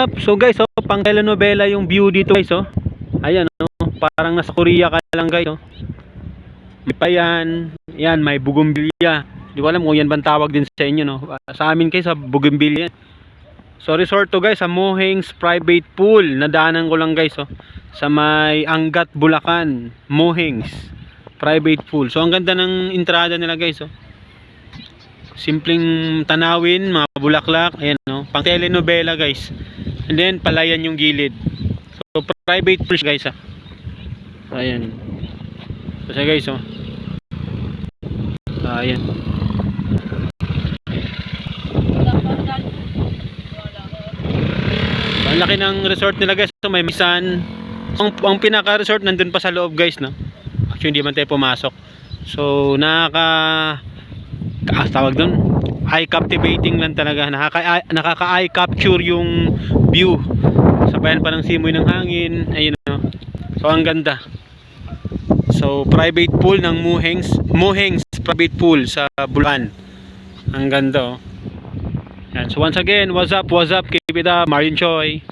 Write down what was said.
up? So guys, oh, pang telenovela yung view dito guys, oh. Ayan, oh, parang nasa Korea ka lang guys, oh. May payan, yan, may bugumbilya. Di ko alam kung yan bang tawag din sa inyo, no? Sa amin kayo sa bugumbilya. So resort to guys, sa Moheng's private pool. Nadaanan ko lang guys, oh. Sa may Angat, Bulacan. Moheng's private pool. So ang ganda ng entrada nila guys, oh. Simpleng tanawin, mga bulaklak, ayan no, pang telenovela guys. And then palayan yung gilid. So private siya, guys ah. Ayan. Siya guys oh. Ah, Ayan. Ang laki ng resort nila guys. So may misan. Ang, ang pinaka-resort nandun pa sa loob guys no. Actually hindi man tayo pumasok. So nakaka ka, tawag doon eye captivating lang talaga. Nakaka nakaka eye capture yung view. Sabayan pa ng simoy ng hangin. Ayun no so ang ganda. So private pool ng Muhengs Muhengs private pool sa Bulan ang ganda oh. Yan. so once again what's up what's up up Marion Choi